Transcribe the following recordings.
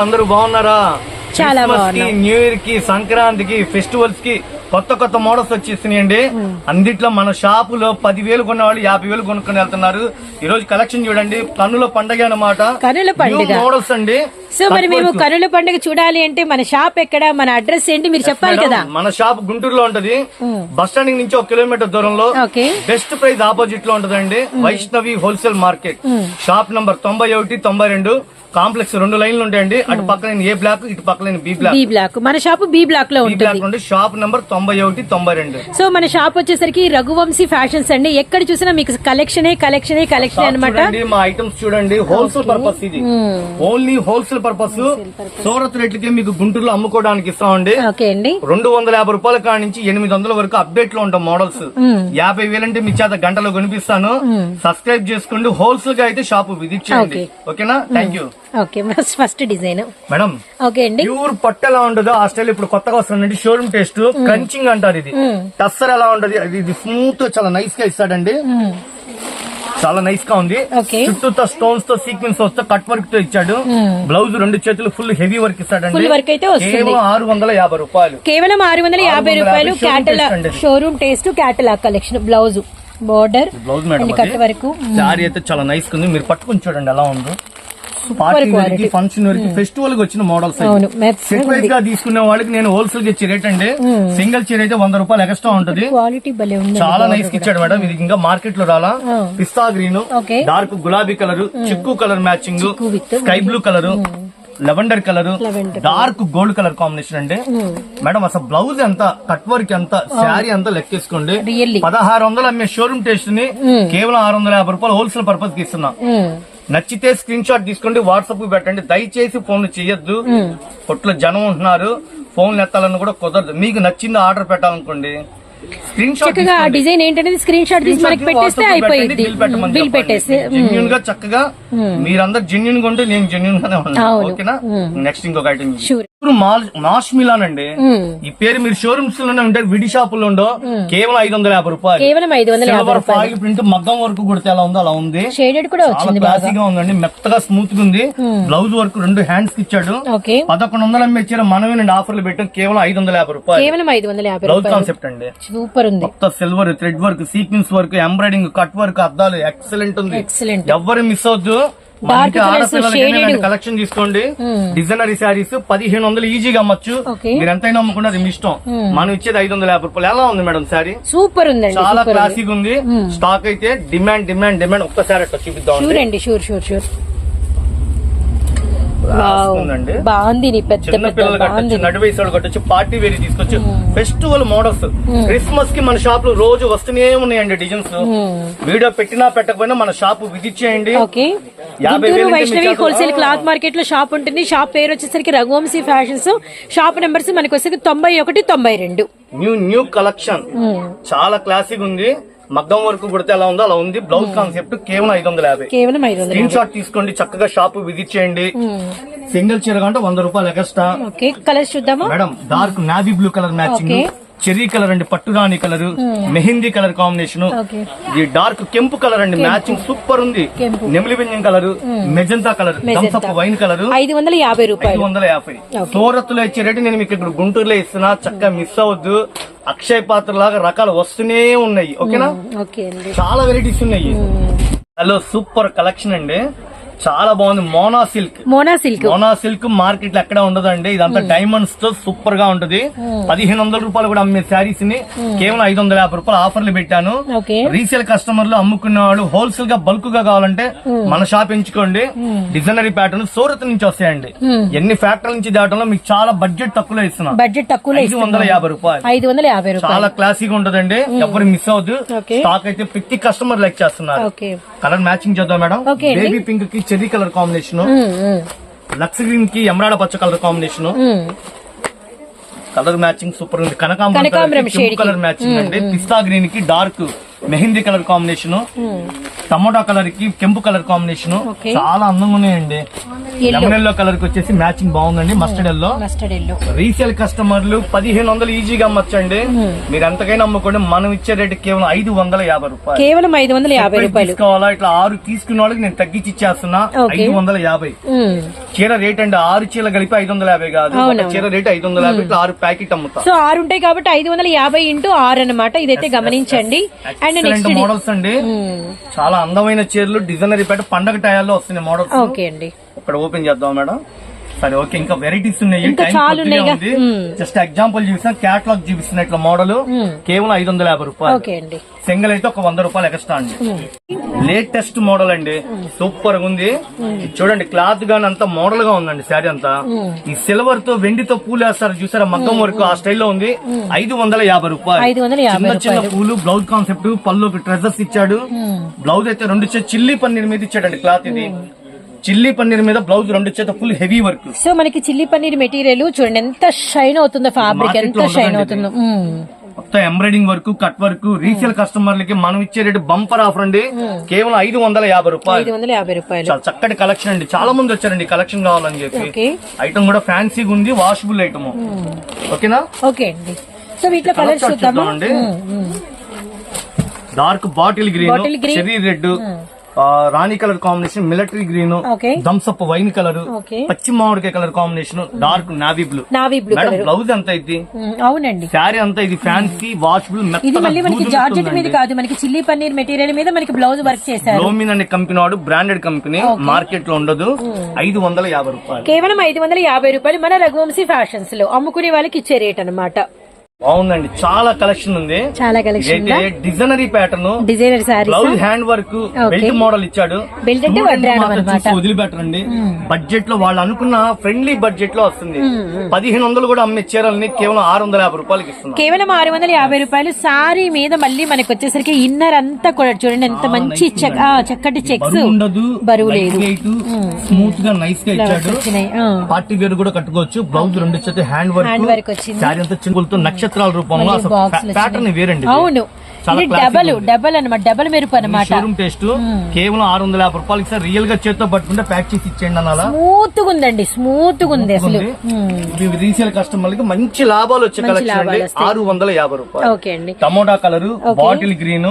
అందరూ బాగున్నారా చాలా. న్యూ ఇయర్కి సంక్రాంతికి ఫెస్టివల్స్కి కొత్త కొత్త మోడల్స్ వచ్చేస్తున్నాయండి అందుట్లో మన షాపులో పదివేలు కొన్న వాళ్ళు యాభై వేలు కొనుక్కొని వెళ్తున్నారు. ఈ రోజు కలెక్షన్ చూడండి. కన్నుల పండగ అన్నమాట. కన్నుల పండుగ. మోడల్స్ అండి. సో మరి మేము. కనుల పండుగ చూడాలి అంటే మన షాప్ ఎక్కడ మన అడ్రస్ ఏంటి మీరు చెప్పాలి కదా? మన షాప్ గుంటూరులో ఉంటది. బస్ స్టాండ్ నుంచి ఒక కిలోమీటర్ దూరంలో బెస్ట్ ప్రైస్ ఆపోజిట్లో ఉంటదండి. Vaishnavi wholesale market shop number తొంభై ఒకటి తొంభై రెండు. కాంప్లెక్స్ రెండు లైన్లు ఉంటాయండి. అటు పక్కన ఏ బ్లాక్ ఇటు పక్కన బి బ్లాక్ బి బ్లాక్ మన షాప్ బి బ్లాక్లో ఉంటుంది. షాప్ నంబర్ తొంభై ఒకటి తొంభై రెండు. సో మన షాప్ వచ్చేసరికి రఘువంశీ ఫ్యాషన్స్ అండి. ఎక్కడ చూసినా మీకు కలెక్షనే కలెక్షనే కలెక్షన్ అనమాట మా ఐటమ్స్ చూడండి. హోల్సేల్ పర్పస్ ఇది. ఓన్లీ హోల్సేల్ పర్పస్ సూరత్ రేట్లకి మీకు గుంటూరులో అమ్ముకోవడానికి ఇస్తామండి. రెండు వందల యాభై రూపాయల కాడ నుంచి ఎనిమిది వందల వరకు అప్డేట్లో ఉంటాం మోడల్స్. యాభై వేలంటే మీ చేత గంటలో కనిపిస్తాను. సబ్స్క్రైబ్ చేసుకోండి. హోల్సేల్గా అయితే షాప్ విజిట్ చేయండి ఓకేనా thank you okay first design madam okay అండి. ప్యూర్ పట్టు ఎలా ఉంటుందో ఆ స్టైల్ ఇప్పుడు కొత్తగా వస్తుందండి. షోరూమ్ టేస్ట్ క్రంచింగ్ అంటారు ఇది. టస్సర్ ఎలా ఉంటది? ఇది స్మూత్ చాలా నైస్గా ఇస్తాడండి. చాలా నైస్గా ఉంది. చుట్టూతో స్టోన్స్తో సీక్వెన్స్ వస్తే కట్ వర్క్తో ఇచ్చాడు. బ్లౌజ్ రెండు చేతులు ఫుల్ హెవీ వర్క్ ఇస్తాడండి. కేవలం ఆరు వందల యాభై రూపాయలు. కేవలం ఆరు వందల యాభై 650 రూపాయలు. Showroom taste catalogue collection blouse border blouse madam cut వరకు. శారీ అయితే చాలా నైస్ ఉంది. మీరు పట్టుకుని చూడండి ఎలా ఉందో. పార్టీ. ఫంక్షన్ వేర్కి ఫెస్టివల్కి వచ్చిన మోడల్స్ వైజ్గా తీసుకునే వాళ్ళకి నేను హోల్సేల్ ఇచ్చే రేట్ అండి. సింగిల్ చీర అయితే వంద రూపాయలు ఎక్స్ట్రా ఉంటది. చాలా నైస్కి ఇచ్చాడు మేడం. ఇది ఇంకా మార్కెట్లో రాలా. పిస్తా గ్రీన్. డార్క్ గులాబీ కలర్ చిక్కు colour matching sky blue colour lavender colour dark gold colour combination అండి. మేడం అసలు బ్లౌజ్ ఎంత కట్ వర్క్ ఎంత శారీ ఎంత లెక్కేసుకోండి. పదహారు వందలు అమ్మే షోరూమ్ టేస్ట్ని కేవలం ఆరు వందల యాభై రూపాయలు హోల్సేల్ పర్పస్కి ఇస్తున్నా. నచ్చితే స్క్రీన్ షాట్ తీసుకోండి వాట్సాప్ పెట్టండి. దయచేసి ఫోన్ చేయొద్దు. కొట్లో జనం ఉంటున్నారు. ఫోన్ ఎత్తాలని కూడా కుదరదు. మీకు నచ్చింది ఆర్డర్ పెట్టాలనుకోండి. స్క్రీన్ షాట్ చక్కగా డిజైన్ ఏంటనేది స్క్రీన్ షాట్ తీసి మనకి పెట్టేస్తే అయిపోయింది బిల్ పెట్టేస్తే జెన్యున్గా చక్కగా మీరందరు జెన్యున్గా ఉంటే నేను జెన్యున్ గానే ఉన్నాను. ఓకేనా? నెక్స్ట్ ఇంకొక ఐటమ్ మాష్ మిలాన్ అండి ఈ పేరు మీరు షోరూమ్స్లోనే ఉంటారు విడి షాపుల్లో ఉండో కేవలం ఐదు వందల యాభై రూపాయలు. కేవలం ఐదు వందల సిల్వర్ ఫాయిల్ ప్రింట్ మగ్గం వరకు కుడితే ఎలా ఉందో అలా ఉంది. షేడెడ్ కూడా వచ్చింది క్లాసీగా ఉందండి మెత్తగా స్మూత్గా ఉంది. బ్లౌజ్ వర్క్ రెండు హ్యాండ్స్కి ఇచ్చాడు. పదకొండు వందల అమ్మే చీర మనమే రెండు ఆఫర్లు పెట్టాం కేవలం ఐదు వందల యాభై రూపాయలు. కేవలం ఐదు వందల యాభై బ్లౌజ్ కాన్సెప్ట్ అండి. సూపర్ ఉంది. మొత్తం silver thread work sequence work embroidering cut work అద్దాలు ఎక్సలెంట్ ఉంది. ఎక్సలెంట్ ఎవ్వరు మిస్ అవద్దు కలెక్షన్ తీసుకోండి. డిజైనరీ శారీస్ పదిహేను వందలు ఈజీగా అమ్మచ్చు. మీరు ఎంతైనా అమ్ముకుంటే అది మీ ఇష్టం. మనం ఇచ్చేది ఐదు వందల యాభై రూపాయలు. ఎలా ఉంది మేడం శారీ సూపర్ ఉందండి చాలా ఉంది. క్లాసిక్ ఉంది. స్టాక్ అయితే డిమాండ్ డిమాండ్ డిమాండ్ ఒక్కసారి అట్లా చూపిద్దాం అండి షూర్ షూర్ షూర్ ఉందండి బాగుంది చిన్న పిల్లలు కట్టొచ్చు నడి వయసు కట్టొచ్చు పార్టీ వేర్ తీసుకొచ్చు. Festival models. క్రిస్మస్కి మన షాప్లో రోజు వస్తూనే ఉన్నాయండి డిజైన్స్. వీడియో పెట్టినా పెట్టకపోయినా మన షాప్ విజిట్ చేయండి. గుంటూరు వైష్ణవి హోల్సేల్ క్లాత్ మార్కెట్లో షాప్ ఉంటుంది. షాప్ పేరు వచ్చేసరికి రఘువంశీ ఫ్యాషన్స్. షాప్ నెంబర్స్ మనకి వచ్చేసరికి తొంభై ఒకటి తొంభై రెండు. New new collection. చాలా క్లాసిక్ ఉంది. మగ్గం వరకు కుడితే ఎలా ఉందో అలా ఉంది. బ్లౌజ్ కాన్సెప్ట్ కేవలం ఐదు వందల యాభై. కేవలం ఐదు వందలు స్క్రీన్ షాట్ తీసుకోండి చక్కగా షాప్ విజిట్ చేయండి. సింగిల్ చీర కంటే వంద రూపాయలు ఎక్స్ట్రా ఓకే కలర్స్ చూద్దామా? Madam dark navy blue colour matching. Cherry colour అండి పట్టురాణి కలర్ మెహిందీ కలర్ కాంబినేషన్. ఇది డార్క్ కెంపు కలర్ అండి మ్యాచింగ్ సూపర్ ఉంది. నెమిలి బింజం colour magenta colour Thums Up wine colour. ఐదు వందల యాభై ఐదు రూపాయలు వందల యాభై. సూరత్లో ఇచ్చే రేటు నేను మీకు ఇక్కడ గుంటూరులో ఇస్తున్నా చక్కగా మిస్ అవ్వద్దు. అక్షయ పాత్ర లాగా రకాలు వస్తూనే ఉన్నాయి. ఓకేనా? చాలా వెరైటీస్ ఉన్నాయి. హలో సూపర్ కలెక్షన్ అండి. చాలా బాగుంది. Mona silk. Mona silk. Mona silk మార్కెట్లో ఎక్కడ ఉండదండి. ఇదంతా డైమండ్స్తో సూపర్గా ఉంటది పదిహేను వందల రూపాయలు కూడా అమ్మే శారీస్ని కేవలం ఐదు వందల యాభై రూపాయలు ఆఫర్లు పెట్టాను. రీసేల్ కస్టమర్లు అమ్ముకునే వాళ్ళు హోల్సేల్గా బల్క్గా కావాలంటే మన షాప్ ఎంచుకోండి. డిజైనరీ ప్యాటర్న్ సూరత్ నుంచి వస్తాయండి. ఎన్ని ఫ్యాక్టరీల నుంచి దాటంలో మీకు చాలా బడ్జెట్ తక్కువలో ఇస్తున్నాం. బడ్జెట్ తక్కువలో ఐదు వందల యాభై రూపాయలు. ఐదు వందల యాభై రూపాయలు. చాలా క్లాసిక్ ఉంటదండి. ఎవరు మిస్ Okay. స్టాక్ అయితే ప్రతి కస్టమర్ లైక్ చేస్తున్నారు. కలర్ మ్యాచింగ్ చేద్దాం మేడం. బేబీ పింక్కి చెర్రీ కలర్ కాంబినేషన్. లక్స్ గ్రీన్కి ఎమరాడ పచ్చ colour combination. Colour matching super ఉంది. కనకాంబరం. కలర్ మ్యాచింగ్ అండి. పిస్తా గ్రీన్కి dark mehndi colour combination tomato కలర్కి కెంపు కలర్ కాంబినేషన్. చాలా అందంగా ఉన్నాయండి. లెమన్ ఎల్లో కలర్కి వచ్చేసి మ్యాచింగ్ బాగుందండి మస్టర్డ్ ఎల్లో రీసేల్ కస్టమర్లు పదిహేను వందలు ఈజీగా అమ్మచ్చండి. మీరు ఎంతకైనా అమ్ముకోండి మనం ఇచ్చే రేటు కేవలం ఐదు వందల యాభై రూపాయలు. కేవలం ఐదు వందల యాభై రూపాయలు. తీసుకోవాలా? ఇట్లా ఆరు తీసుకున్న వాళ్ళకి నేను తగ్గించి ఇచ్చేస్తున్నా. ఐదు వందల యాభై. ఉమ్. చీర రేట్ అండి ఆరు చీర కలిపి ఐదు వందల యాభై కాదు. చీర రేట్ ఐదు వందల యాభై ఇట్లా ఆరు ప్యాకెట్ అమ్ముతా. సో ఆరు ఉంటాయి కాబట్టి ఐదు వందల యాభై ఇంటూ ఆరు అనమాట ఇదైతే గమనించండి. ఎక్సలెంట్ మోడల్స్ అండి. చాలా అందమైన చీరలు డిజైనరీ పేట పండగ టయాల్లో వస్తున్నాయి మోడల్స్ ఓకే అండి. ఇక్కడ ఓపెన్ చేద్దాం మేడం. సరే ఓకే ఇంకా వెరైటీస్ ఉన్నాయి టైం. ఉంది. జస్ట్ ఎగ్జాంపుల్ చూపిస్తున్నా క్యాటలాగ్ చూపిస్తున్న ఇట్లా మోడల్ కేవలం ఐదు వందల యాభై రూపాయలు. సింగిల్ అయితే ఒక వంద రూపాయలు ఎక్స్ట్రా అండి. లేటెస్ట్ మోడల్ అండి. సూపర్గా ఉంది. చూడండి క్లాత్ గాని అంతా మోడల్గా ఉందండి శారీ అంతా. ఈ సిల్వర్తో వెండితో పూలు వేస్తారు చూసారా? మగ్గం వరకు ఆ స్టైల్లో ఉంది. ఐదు వందల యాభై రూపాయలు. చిన్న చిన్న పూలు బ్లౌజ్ కాన్సెప్ట్ పళ్ళుకి ట్రెజర్స్ ఇచ్చాడు. బ్లౌజ్ అయితే రెండు చిల్లీ పన్నీర్ మీద ఇచ్చాడండి క్లాత్ ఇది. చిల్లీ పన్నీర్ మీద బ్లౌజ్ రెండు చేత ఫుల్ హెవీ వర్క్ సో మనకి చిల్లీ పన్నీర్ మెటీరియల్ చూడండి ఎంత షైన్ అవుతుందో ఫ్యాబ్రిక్ ఎంత షైన్ అవుతుందో. మొత్తం embroidering work cut work resale కస్టమర్లకి మనం ఇచ్చే రేటు బంపర్ ఆఫర్ అండి. కేవలం ఐదు వందల యాభై రూపాయలు. ఐదు వందల యాభై రూపాయలు. చాలా చక్కటి కలెక్షన్ అండి. చాలా మంది వచ్చారండి కలెక్షన్ కావాలని చెప్పి. ఐటమ్ కూడా ఫ్యాన్సీగా ఉంది వాషబుల్ ఐటమ్ ఓకేనా? ఓకే అండి. సో వీటిలో కలర్స్ చూద్దామండి. Dark bottle green. Cherry red రాణి colour combination military green. Thums Up wine colour. పచ్చి మామిడికాయ colour combination dark navy blue. Navy blue madam blouse ఎంత అవునండి. శారీ అంతా ఇది ఫ్యాన్సీ వాషబుల్ ఇది మళ్ళీ మనకి జార్జెట్ మీద కాదు మనకి చిల్లీ పన్నీర్ మెటీరియల్ మీద మనకి బ్లౌజ్ వర్క్ చేశారు. లోమిన్ అనే కంపెనీ వాడు బ్రాండెడ్ కంపెనీ మార్కెట్లో ఉండదు ఐదు వందల యాభై రూపాయలు. కేవలం ఐదు వందల యాభై రూపాయలు మన రఘువంశీ ఫ్యాషన్స్లో అమ్ముకునే వాళ్ళకి ఇచ్చే రేట్ అన్నమాట. బాగుందండి. చాలా కలెక్షన్ ఉంది. చాలా collection designery pattern designer saris blouse hand work belt model ఇచ్చాడు. Belt అంటే వదిలిపెట్టండి బడ్జెట్లో వాళ్ళు అనుకున్న ఫ్రెండ్లీ బడ్జెట్లో వస్తుంది. పదిహేను వందలు కూడా అమ్మే చీరల్ని కేవలం ఆరు వందల యాభై రూపాయలకి ఇస్తున్నాం. కేవలం ఆరు వందల యాభై రూపాయలు సారీ మీద మళ్ళీ మనకి వచ్చేసరికి ఇన్నర్ అంతా కూడా చూడండి ఎంత మంచి చక్కటి చెక్స్ ఉండదు బరువు లేదు. స్మూత్గా నైస్గా ఇచ్చాడు. పార్టీ వేర్ కూడా కట్టుకోవచ్చు. బ్లౌజ్ రెండు చేతి హ్యాండ్ హ్యాండ్ వర్క్ వర్క్ వచ్చింది. శారీ అంతా చింపులతో నక్షత్రాల రూపంలో ప్యాటర్న్ వేరండి. అవును. డబల్. డబల్ అనమాట డబల్ మెరుపు అనమాట షోరూమ్ టేస్ట్ కేవలం ఆరు వందల యాభై రూపాయలకి సార్ రియల్గా చేత్తో పట్టుకుంటే ప్యాక్ చేసి ఇచ్చేయండి అనాలా స్మూత్గా ఉందండి స్మూత్గా ఉంది అసలు రీసేల్ కస్టమర్లకి మంచి లాభాలు వచ్చే కలెక్షన్. ఆరు వందల యాభై రూపాయలు. ఓకే అండి. Tomato colour bottle green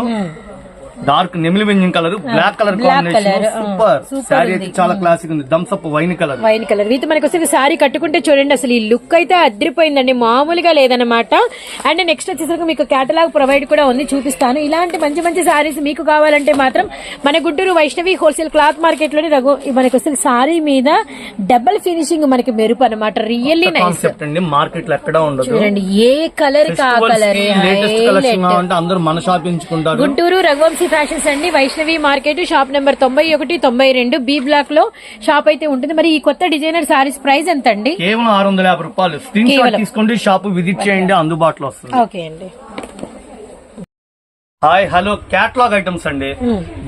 dark నెమిలి వెంజన్ colour black colour combination. Super. ఉంది. అయితే చాలా క్లాసిక్ ఉంది. Thums Up wine colour. Wine colour. వీటి మనకి వచ్చేసి సారీ కట్టుకుంటే చూడండి అసలు ఈ లుక్ అయితే అదిరిపోయిందండి. మామూలుగా లేదనమాట అండ్ నెక్స్ట్ వచ్చేసరికి మీకు కేటలాగ్ ప్రొవైడ్ కూడా ఉంది చూపిస్తాను. ఇలాంటి మంచి మంచి సారీస్ మీకు కావాలంటే మాత్రం మన గుంటూరు వైష్ణవి హోల్సేల్ క్లాత్ మార్కెట్లోని రఘు మనకి వచ్చేసి సారీ మీద డబల్ ఫినిషింగ్ మనకి మెరుపు అనమాట రియల్లీ నైస్ కాన్సెప్ట్ అండి. మార్కెట్లో ఎక్కడా ఉండదు. చూడండి ఏ కలర్ కా కలర్ అందరూ మన షాప్ ఎంచుకుంటారు. గుంటూరు రఘువంశీ ఫ్యాషన్స్ అండి. వైష్ణవి మార్కెట్ షాప్ నెంబర్ తొంభై ఒకటి తొంభై రెండు బి బ్లాక్లో షాప్ అయితే ఉంటుంది. మరి ఈ కొత్త డిజైనర్ సారీస్ ప్రైస్ ఎంత అండి కేవలం ఆరు వందల యాభై రూపాయలు. స్క్రీన్ షాట్ కేవలం. తీసుకోండి షాప్ విజిట్ చేయండి అందుబాటులో వస్తుంది. ఓకే అండి. Hi hello. క్యాట్లాగ్ ఐటమ్స్ అండి.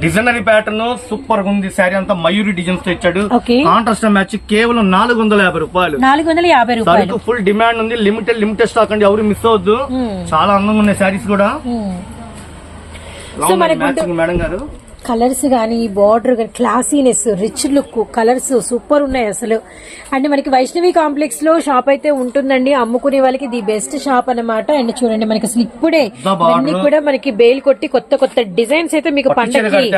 డిజైనరీ ప్యాటర్న్ సూపర్గా ఉంది. శారీ అంతా మయూరి డిజైన్స్తో ఇచ్చాడు. Okay. కాంట్రాస్ట్ మ్యాచ్ కేవలం నాలుగు వందల యాభై రూపాయలు. నాలుగు వందల యాభై రూపాయలు. ఫుల్ డిమాండ్ ఉంది. లిమిటెడ్ లిమిటెడ్ స్టాక్ అండి. ఎవరు మిస్ అవద్దు చాలా అందంగా ఉన్నాయి శారీస్ కూడా. సో మేడం గారు కలర్స్ గానీ బార్డర్ గానీ classiness rich look colours super ఉన్నాయి అసలు. అండ్ మనకి వైష్ణవి కాంప్లెక్స్లో షాప్ అయితే ఉంటుందండి. అమ్ముకునే వాళ్ళకి ది బెస్ట్ షాప్ అన్నమాట. అండ్ చూడండి మనకి అసలు ఇప్పుడే. ఇవన్నీ కూడా మనకి బేల్ కొట్టి కొత్త కొత్త డిజైన్స్ అయితే మీకు పండగకి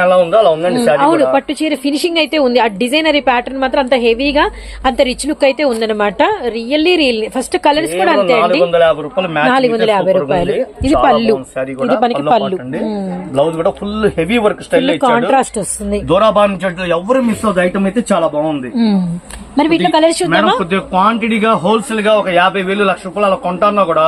అవును పట్టు చీర ఫినిషింగ్ అయితే ఉంది. ఆ డిజైనరీ ప్యాటర్న్ మాత్రం అంత హెవీగా అంత రిచ్ లుక్ అయితే ఉందన్నమాట. రియల్లీ రియల్ ఫస్ట్ కలర్స్ కూడా అంతే అండి. నాలుగు వందల యాభై రూపాయలు. ఇది పళ్ళు. ఇది మనకి పళ్ళు బ్లౌజ్ కూడా full heavy work style contrast వస్తుంది. దూరాబార్ నుంచి అటు ఎవరు మిస్ అవుతుంది? ఐటమ్ అయితే చాలా బాగుంది. మరి వీటిలో కలర్స్ చూద్దామా? కొద్దిగా క్వాంటిటీగా హోల్సేల్గా ఒక యాభై వేలు లక్ష రూపాయలు అలా కొంటాన్నా కూడా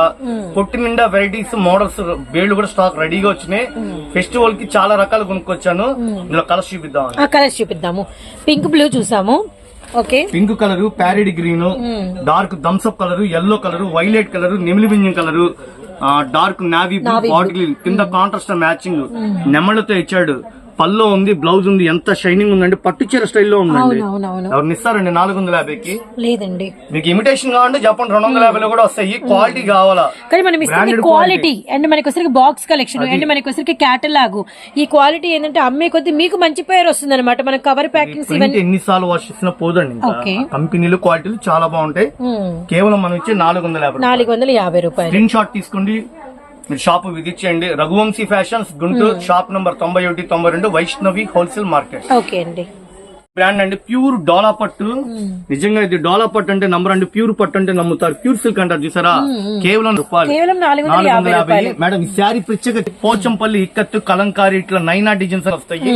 కొట్టి నిండా వెరైటీస్ మోడల్స్ వేళ్ళు కూడా స్టాక్ రెడీగా వచ్చినాయి. ఫెస్టివల్కి చాలా రకాలు కొనుక్కొచ్చాను. ఇందులో కలర్స్ చూపిద్దాం కలర్స్ చూపిద్దాము. పింక్ బ్లూ చూసాము. Okay pink colour parrot green dark Thums Up colour yellow colour violet colour నెమిలి బింజం colour dark navy blue bottle కింద కాంట్రాస్ట్ మ్యాచింగ్ నెమళ్ళతో ఇచ్చాడు. పల్లో ఉంది బ్లౌజ్ ఉంది ఎంత షైనింగ్ ఉందండి పట్టు చీర స్టైల్లో ఉందండి. ఎవరిని ఇస్తారండి నాలుగు వందల యాభైకి? లేదండి. మీకు ఇమిటేషన్ కావాలంటే చెప్పండి రెండు వందల యాభైలో కూడా వస్తాయి. క్వాలిటీ కావాలా? కానీ మనం ఇస్తుంది క్వాలిటీ అండ్ మనకి వచ్చరికి బాక్స్ కలెక్షన్ అండ్ మనకి వచ్చరికి క్యాటలాగ్ ఈ క్వాలిటీ ఏంటంటే అమ్మే కొద్ది మీకు మంచి పేరు వస్తుంది అనమాట మన కవర్ ప్యాకింగ్స్ ప్రింట్ ఎన్నిసార్లు వాష్ చేసినా పోదండి. కంపెనీలు క్వాలిటీలు చాలా బాగుంటాయి. కేవలం మనం ఇచ్చే నాలుగు వందల యాభై నాలుగు వందల యాభై రూపాయలు. స్క్రీన్ షాట్ తీసుకోండి. మీరు షాప్ విజిట్ చేయండి Raghuvanshi fashions Guntur shop number తొంభై ఒకటి తొంభై రెండు వైష్ణవి హోల్సేల్ మార్కెట్. ఓకే అండి. బ్రాండ్ అండి ప్యూర్ డోలా పట్టు. నిజంగా ఇది డోలా పట్టు అంటే నంబర్ అండి ప్యూర్ పట్టు అంటే నమ్ముతారు. ప్యూర్ సిల్క్ అంటారు చూసారా? కేవలం రూపాయలు. నాలుగు వందల యాభై మేడం ఈ శారీ ప్రత్యేక పోచంపల్లి ఇక్కత్తు కలంకారీ ఇట్లా నైనా డిజైన్స్ వస్తాయి.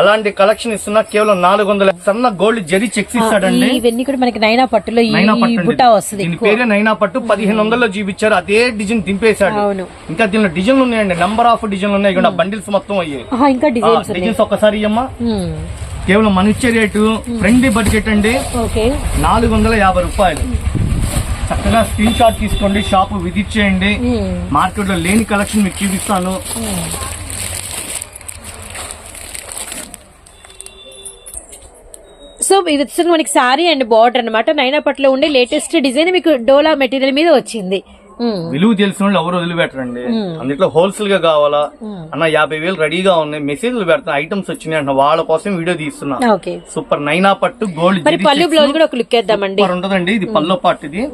అలాంటి కలెక్షన్ ఇస్తున్నా కేవలం నాలుగు వందల సన్న గోల్డ్ జరీ చెక్స్ ఇస్తాడండి. ఇవన్నీ కూడా మనకి నైనా పట్టులో నైనా పట్టు దీని పేరే నైనా పట్టు. పదిహేను వందల్లో చూపించారు. అదే డిజైన్ దింపేశాడు. ఇంకా దీనిలో డిజైన్లు ఉన్నాయండి. నెంబర్ ఆఫ్ డిజైన్లు ఉన్నాయి. ఇక్కడ బండిల్స్ మొత్తం అయ్యాయి. ఇంకా డిజైన్స్ ఒక్కసారి ఇయ్యమ్మా. ఉమ్. కేవలం మన ఇచ్చే రేటు ఫ్రెండ్లీ బడ్జెట్ అండి. ఓకే. నాలుగు వందల యాభై రూపాయలు. చక్కగా స్క్రీన్ షాట్ తీసుకోండి షాప్ విజిట్ చేయండి. ఉమ్. మార్కెట్లో లేని కలెక్షన్ మీకు చూపిస్తాను. సో ఇది వచ్చేసరికి మనకి సారీ అండ్ బార్డర్ అన్నమాట. నైనా పట్టులో ఉండే లేటెస్ట్ డిజైన్ మీకు డోలా మెటీరియల్ మీద వచ్చింది. విలువ తెలిసిన వాళ్ళు ఎవరు వదిలిపెట్టరండి. అందులో హోల్సేల్గా కావాలా? అన్న యాభై వేలు రెడీగా ఉన్నాయి. మెసేజ్లు పెడతా ఐటమ్స్ వచ్చినాయి అంట వాళ్ళ కోసం వీడియో తీస్తున్నా. సూపర్. నైనా పట్టు గోల్డ్ పళ్ళు బ్లౌజ్ కూడా ఒక లుక్ వేద్దామండి. ఉంటదండి. ఇది పల్లో పాటు ఇది.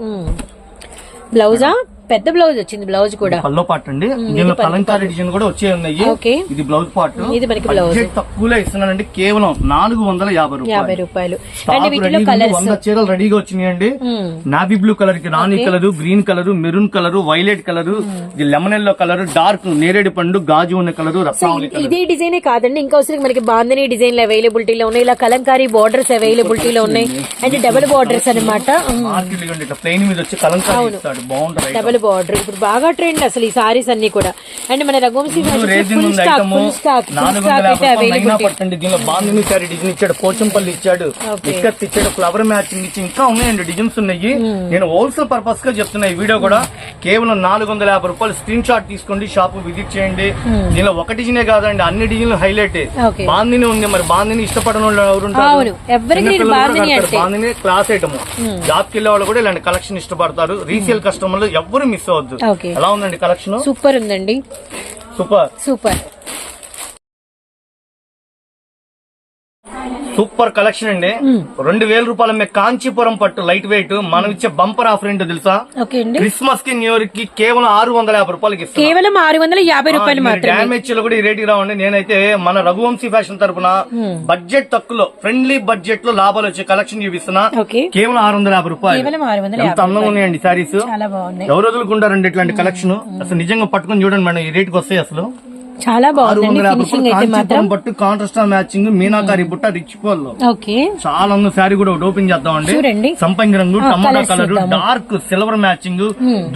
బ్లౌజా? పెద్ద బ్లౌజ్ వచ్చింది బ్లౌజ్ కూడా. పల్లో పాటు అండి. దీనిలో కలంకారీ డిజైన్ కూడా వచ్చే ఉన్నాయి. ఓకే. ఇది బ్లౌజ్ పాటు ఇది మనకి బ్లౌజ్. తక్కువలో ఇస్తున్నానండి. కేవలం నాలుగు వందల యాభై రూపాయలు. యాభై రూపాయలు. అండ్ వీటిలో. కలర్స్ వంద చీరలు రెడీగా వచ్చినాయండి. నావీ బ్లూ కలర్కి రాణి colour green colour maroon colour violet colour ఇది లెమన్ ఎల్లో కలర్ డార్క్ నేరేడు పండు గాజు ఉన్న కలర్ ఇదే డిజైనే కాదండి. ఇంకా వచ్చరికి మనకి బాందని డిజైన్లు అవైలబిలిటీలో ఉన్నాయి. ఇలా కలంకారీ బార్డర్స్ అవైలబిలిటీలో ఉన్నాయి. అండ్ డబుల్ బార్డర్స్ అనమాట లో ప్లెయిన్ మీద వచ్చి కలంకారీ ఇస్తాడు. బాగుంటది. డబుల్ బార్డర్ ఇప్పుడు బాగా ట్రెండ్ అసలు ఈ సారీస్ అన్ని కూడా. అండ్ మన రఘువంశీ దీనిలో డిజైన్ ఇచ్చాడు పోచంపల్లి ఇచ్చాడు. ఇక్కత్ ఇచ్చాడు ఫ్లవర్ మ్యాచింగ్ ఇచ్చి ఇంకా ఉన్నాయండి డిజైన్స్ ఉన్నాయి. నేను హోల్సేల్ పర్పస్గా చెప్తున్నా ఈ వీడియో కూడా. కేవలం నాలుగు వందల యాభై రూపాయలు స్క్రీన్ షాట్ తీసుకోండి షాప్ విజిట్ చేయండి. దీనిలో ఒక డిజైనే కాదండి అన్ని డిజైన్లు హైలైట్. బాందిని ఉంది మరి బాందిని ఇష్టపడిన వాళ్ళు ఎవరు బాందిని క్లాస్ ఐటమ్ జాబ్కి వెళ్ళే వాళ్ళు కూడా ఇలాంటి కలెక్షన్ ఇష్టపడతారు. రీసేల్ కస్టమర్లు ఎవరు మిస్ అవ్వద్దు. Okay. ఎలా ఉందండి కలెక్షన్ సూపర్ ఉందండి. సూపర్ సూపర్ సూపర్ కలెక్షన్ అండి. రెండు వేల రూపాయల కాంచీపురం పట్టు లైట్ వెయిట్ మనం ఇచ్చే బంపర్ ఆఫర్ ఏంటో తెలుసా? క్రిస్మస్కి న్యూ ఇయర్కి కేవలం ఆరు వందల యాభై రూపాయలకి కేవలం ఆరు వందల యాభై రూపాయలు డ్యామేజ్లో కూడా ఈ రేటుకి రావండి. నేనైతే మన రఘువంశీ ఫ్యాషన్ తరపున బడ్జెట్ తక్కువలో ఫ్రెండ్లీ బడ్జెట్లో లాభాలు వచ్చే కలెక్షన్ చూపిస్తున్నా. కేవలం ఆరు వందల యాభై రూపాయలు. ఎంత అందంగా ఉన్నాయండి సారీస్ ఎవరు వదులుకుంటారండి ఇట్లాంటి కలెక్షన్ అసలు నిజంగా పట్టుకొని చూడండి మేడం ఈ రేటుకి వస్తాయి అసలు. చాలా ఫినిషింగ్ అయితే మాత్రం. పట్టు కాంట్రాస్ట్ మ్యాచింగ్ మీనాకారి బుట్ట రిచ్ పోల్లో ఓకే. చాలా ఉంది శారీ కూడా ఒకటి ఓపెన్ చేద్దామండి. చూడండి. సంపంగి రంగు tomato colour. Dark silver matching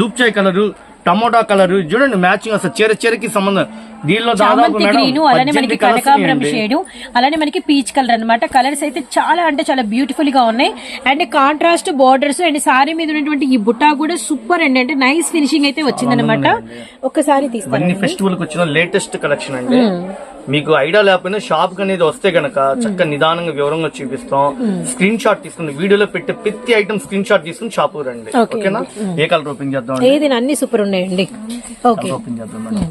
దూప్చాయ్ colour tomato colour. చూడండి మ్యాచింగ్ అసలు చీర చీరకి సంబంధం. దీనిలో చామంతి గ్రీన్ అలానే మనకి 18 colours కనకాంబరం ఉన్నాయండి. షేడ్ అలానే మనకి పీచ్ కలర్ అన్నమాట. కలర్స్ అయితే చాలా అంటే చాలా బ్యూటిఫుల్గా ఉన్నాయి. And contrast borders and sari మీద ఉన్నటువంటి ఈ బుట్టా కూడా సూపర్ అండి. అంటే నైస్ ఫినిషింగ్ అయితే వచ్చిందనమాట ఒక్కసారి తీస్తాను ఇవన్నీ ఫెస్టివల్కి వచ్చిన లేటెస్ట్ కలెక్షన్ అండి. మీకు ఐడియా లేకపోయినా షాప్ అనేది వస్తే గనక చక్కగా నిదానంగా వివరంగా చూపిస్తాం. స్క్రీన్ షాట్ తీసుకుని వీడియోలో పెట్టే ప్రతి ఐటమ్ స్క్రీన్ షాట్ తీసుకుని షాప్ రండి. ఓకేనా ఏ కలర్ ఓపెన్ చేద్దాం ఏది అన్ని సూపర్ ఉన్నాయండి. ఓకే ఓపెన్ చేద్దాం మేడం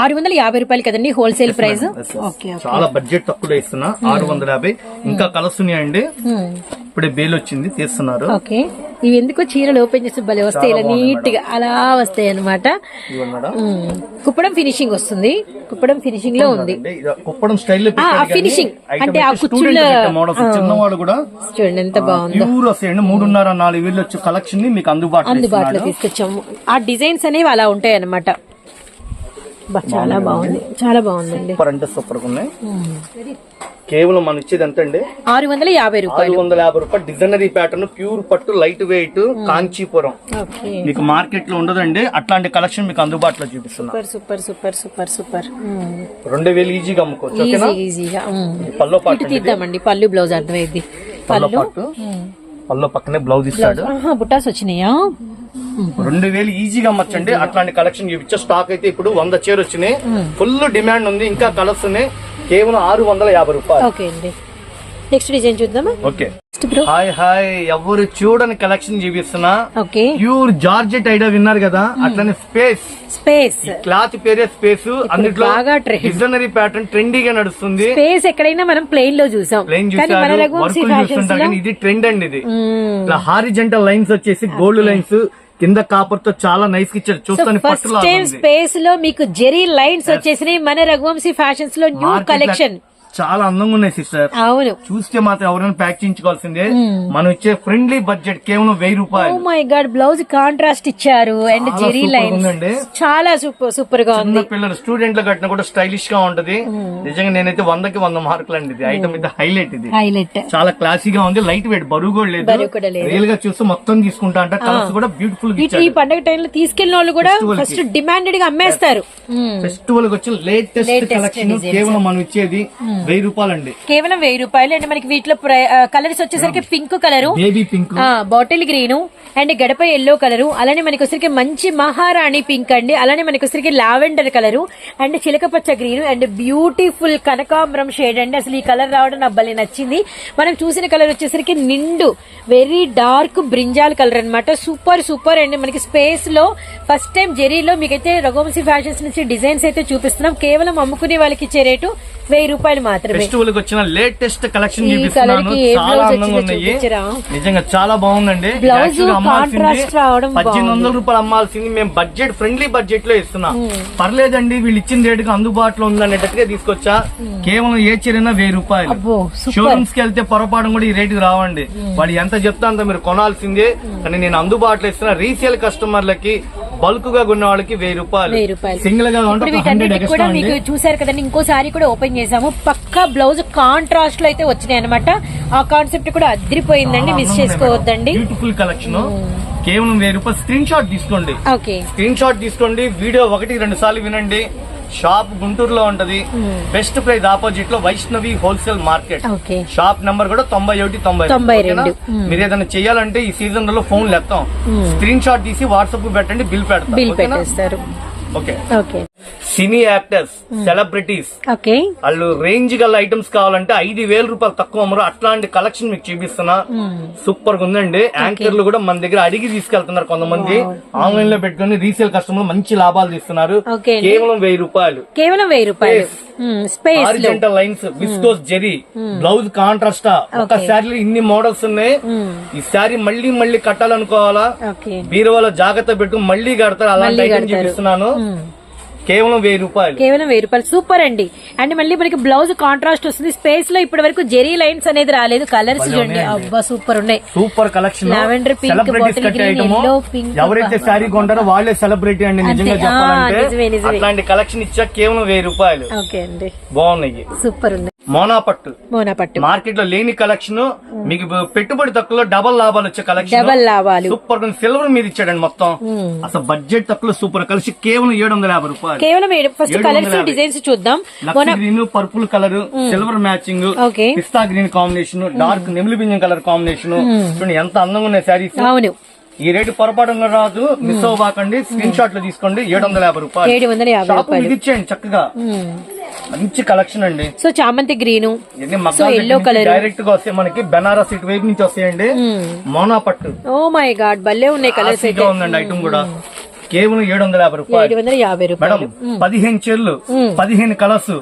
ఆరు వందల యాభై రూపాయలు కదండి హోల్సేల్ ప్రైస్ చాలా బడ్జెట్ తక్కువ ఇస్తున్నా. ఆరు వందల యాభై. ఇంకా కలర్స్ ఉన్నాయండి. ఇప్పుడే బేల్ వచ్చింది తీస్తున్నారు. ఓకే. ఇవి ఎందుకో చీరలు ఓపెన్ చేసి భలే వస్తాయి. ఇలా నీట్గా అలా వస్తాయి అనమాట కుప్పడం ఫినిషింగ్ వస్తుంది. కుప్పడం ఫినిషింగ్లో ఉంది. కుప్పడం స్టైల్ finishing. అంటే ఆ కుచ్చుళ్ళ- మోడల్స్ చిన్నవాడు కూడా చూడండి ఎంత బాగుంది. ప్యూర్ వస్తాయండి. మూడున్నర నాలుగు వేలు వచ్చే కలెక్షన్ని మీకు అందుబాటులో అందుబాటులో. తీసుకొచ్చాము. ఆ డిజైన్స్ అనేవి అలా ఉంటాయి అనమాట చాలా బాగుంది చాలా బాగుందండి. సూపర్ అంటే సూపర్ ఉన్నాయి. కేవలం మనం ఇచ్చేది ఎంత అండి ఆరు వందల యాభై రూపాయలు. ఆరు వందల యాభై రూపాయలు. డిజైనరీ ప్యాటర్న్ ప్యూర్ పట్టు లైట్ వెయిట్ కాంచీపురం. ఓకే మీకు మార్కెట్లో ఉండదండి. అట్లాంటి కలెక్షన్ మీకు అందుబాటులో చూపిస్తున్నా. Super super super super super రెండు వేలు ఈజీగా అమ్ముకోవచ్చు ఈజీగా పల్లో పాటు తీద్దామండి. పళ్ళు బ్లౌజ్ అర్థమైంది. పల్లో పళ్ళు పక్కనే బ్లౌజ్ ఇస్తాడు. బుట్టాస్ వచ్చినాయా? రెండు వేలు ఈజీగా అమ్మచ్చండి అట్లాంటి కలెక్షన్ చూపించే స్టాక్ అయితే ఇప్పుడు వంద చీర వచ్చినాయి. ఫుల్ డిమాండ్ ఉంది. ఇంకా కలర్స్ ఉన్నాయి. కేవలం ఆరు వందల యాభై రూపాయలు. నెక్స్ట్ డిజైన్ చూద్దామా? ఓకే హాయ్ హాయ్ ఎవరు చూడని కలెక్షన్ చూపిస్తున్నా? ఓకే ప్యూర్ జార్జెట్ ఐడియా విన్నారు కదా? అట్లనే స్పేస్ స్పేస్ క్లాత్ పేరే స్పేస్ అందులో బాగా. డిజైనరీ ప్యాటర్న్ ట్రెండీగా నడుస్తుంది. స్పేస్ ఎక్కడైనా మనం ప్లెయిన్లో చూసాం. లో కానీ ఇది ట్రెండ్ అండి ఇది. హారిజెంటల్ లైన్స్ వచ్చేసి గోల్డ్ లైన్స్ కింద కాపర్తో చాలా నైస్గా ఇచ్చారు. చూస్తాను ఫస్ట్ టైం స్పేస్లో మీకు జెరీ లైన్స్ వచ్చేసినాయి మన రఘువంశీ ఫ్యాషన్స్లో న్యూ కలెక్షన్ చాలా అందంగా ఉన్నాయి సిస్టర్. అవును. చూస్తే మాత్రం ఎవరైనా ప్యాక్ చేయించుకోవాల్సిందే. మనం ఇచ్చే ఫ్రెండ్లీ బడ్జెట్ కేవలం వెయ్యి రూపాయలు. మై గాడ్ బ్లౌజ్ కాంట్రాస్ట్ ఇచ్చారు అండ్ జెరీ ఉందండి. చాలా సూపర్ సూపర్గా ఉంది. పిల్లలు స్టూడెంట్లో కట్టిన కూడా స్టైలిష్గా ఉంటది. నిజంగా నేనైతే వందకి వంద మార్కులు అండి ఇది. ఐటమ్ అయితే హైలైట్ ఇది. హైలైట్ చాలా క్లాసీగా ఉంది. లైట్ వెయిట్ బరువు కూడా లేదు. రియల్గా చూస్తే మొత్తం తీసుకుంటా అంటే. కలర్స్ కూడా బ్యూటిఫుల్ ఈ పండగ టైంలో తీసుకెళ్ళిన వాళ్ళు కూడా. ఫస్ట్ డిమాండెడ్గా అమ్మేస్తారు. మ్మ్. ఫెస్టివల్కి వచ్చిన లేటెస్ట్ కలెక్షన్. కేవలం మనం ఇచ్చేది వెయ్యి రూపాయలండి. కేవలం వెయ్యి రూపాయలు. అండ్ మనకి వీటిలో కలర్స్ వచ్చేసరికి pink colour. Baby pink bottle green. And గడప ఎల్లో కలరు. అలానే మనకి వచ్చరికి మంచి మహారాణి పింక్ అండి. అలానే మనకి వచ్చరికి లావెండర్ కలరు. అండ్ చిలక పచ్చ గ్రీన్. అండ్ బ్యూటిఫుల్ కనకాంబరం షేడ్ అండి. అసలు ఈ కలర్ రావడం నాకు భలే నచ్చింది. మనం చూసిన కలర్ వచ్చేసరికి నిండు వెరీ డార్క్ బ్రింజాల్ కలర్ అన్నమాట. Super super and. మనకి స్పేస్లో ఫస్ట్ టైం జెరీలో మీకైతే రఘువంశీ ఫ్యాషన్స్ నుంచి డిజైన్స్ అయితే చూపిస్తున్నాం. కేవలం అమ్ముకునే వాళ్ళకి ఇచ్చే రేటు వెయ్యి రూపాయలు మాత్రమే. ఫెస్టివల్కి వచ్చిన లేటెస్ట్ కలెక్షన్ చూపిస్తున్నాను. కి చాలా అందంగా ఉన్నాయి? నిజంగా చాలా బాగుందండి. పద్దెనిమిది వందల రూపాయలు అమ్మాల్సింది మేము బడ్జెట్ ఫ్రెండ్లీ బడ్జెట్లో ఇస్తున్నాం. పర్లేదండి వీళ్ళు ఇచ్చిన రేటుకి అందుబాటులో ఉందనేటట్టుగా తీసుకొచ్చా. కేవలం ఏ చీరైనా వెయ్యి రూపాయలు. షోరూమ్స్కి వెళ్తే పొరపాటు కూడా ఈ రేటుకి రావండి. వాడు ఎంత చెప్తా అంత మీరు కొనాల్సిందే కానీ నేను అందుబాటులో ఇస్తున్నా రీసేల్ కస్టమర్లకి బల్క్గా కొన్న వాళ్ళకి వెయ్యి రూపాయలు. సింగిల్గా చూసారు కదండి ఇంకోసారి కూడా ఓపెన్ చేసాము పక్కా బ్లౌజ్ కాంట్రాస్ట్లో అయితే వచ్చినాయి అనమాట ఆ కాన్సెప్ట్ కూడా అదిరిపోయిందండి మిస్ చేసుకోవద్దండి. బ్యూటిఫుల్ కలెక్షన్ కేవలం వెయ్యి రూపాయలు స్క్రీన్ షాట్ తీసుకోండి. ఓకే. స్క్రీన్ షాట్ తీసుకోండి వీడియో ఒకటి రెండు సార్లు వినండి. షాప్ గుంటూరులో ఉంటది. బెస్ట్ ప్రైస్ ఆపోజిట్లో Vaishnavi wholesale market shop number కూడా తొంభై ఒకటి తొంభై. మీరు ఏదైనా చేయాలంటే ఈ సీజన్లో ఫోన్ ఎత్తాం స్క్రీన్ షాట్ తీసి వాట్సాప్ పెట్టండి బిల్ పెడతాం. Okay. Okay. Cine actors celebrities okay. వాళ్ళు రేంజ్ గల ఐటమ్స్ కావాలంటే ఐదు వేల రూపాయలు తక్కువ అమ్మరు. అట్లాంటి కలెక్షన్ మీకు చూపిస్తున్నా. సూపర్గా ఉందండి. యాంకర్లు కూడా మన దగ్గర అడిగి తీసుకెళ్తున్నారు కొంతమంది. ఆన్లైన్లో పెట్టుకుని రీసేల్ కస్టమర్ మంచి లాభాలు తీస్తున్నారు. కేవలం వెయ్యి రూపాయలు. కేవలం వెయ్యి రూపాయలు. Horizontal lines viscose zari blouse contrast ఒక శారీలో ఇన్ని మోడల్స్ ఉన్నాయి. ఈ శారీ మళ్ళీ మళ్ళీ కట్టాలనుకోవాలా? బీరువాలో జాగ్రత్త పెట్టుకుని మళ్ళీ కడతారు. అలాంటి ఐటమ్ చూపిస్తున్నాను. కేవలం వెయ్యి రూపాయలు. కేవలం వెయ్యి రూపాయలు. సూపర్ అండి. అండ్ మళ్ళీ మనకి బ్లౌజ్ కాంట్రాస్ట్ వస్తుంది. స్పేస్లో ఇప్పటి వరకు జెరీ లైన్స్ అనేది రాలేదు. కలర్స్ చూడండి. అబ్బా సూపర్ ఉన్నాయి. సూపర్ కలెక్షన్ bottle కట్టే green, ఐటమ్ yellow, pink, ఎవరైతే శారీ కొంటారో వాళ్ళే సెలబ్రిటీ అండి నిజంగా చెప్పాలంటే. అట్లాంటి కలెక్షన్ ఇచ్చా కేవలం వెయ్యి రూపాయలు. ఓకే అండి. బాగున్నాయి. సూపర్ ఉంది మోనా పట్టు మోనా పట్టు మార్కెట్లో లేని కలెక్షన్ మీకు పెట్టుబడి తక్కువలో డబల్ లాభాలు వచ్చే కలెక్షన్ డబల్ లాభాలు. సూపర్ సిల్వర్ మీద ఇచ్చాడండి మొత్తం. అసలు బడ్జెట్ తక్కువ సూపర్ కలిసి కేవలం ఏడు వందల యాభై రూపాయలు. కేవలం ఫస్ట్ కలర్స్. డిజైన్స్ చూద్దాం. Green purple colour silver matching pista green combination dark నెమిలి బింజం కలర్ కాంబినేషన్. చూడండి ఎంత అందంగా ఉన్నాయి శారీస్. అవును. ఈ రేటు పొరపాటుగా రాదు. మిస్ అవ్వకండి. స్క్రీన్ షాట్లో తీసుకోండి. ఏడు వందల యాభై రూపాయలు. ఇచ్చేయండి చక్కగా. మంచి కలెక్షన్ అండి. సో చామంతి గ్రీను. Yellow colour. డైరెక్ట్గా వస్తాయి మనకి. బెనారస్ ఇటు వైపు నుంచి వస్తాయండి. మోనా పట్టు. ఓ మై గాడ్ భలే ఉన్నాయి కలర్స్ ఉందండి ఐటమ్ కూడా. కేవలం ఏడు వందల యాభై రూపాయలు. మేడం పదిహేను చీరలు పదిహేను కలర్స్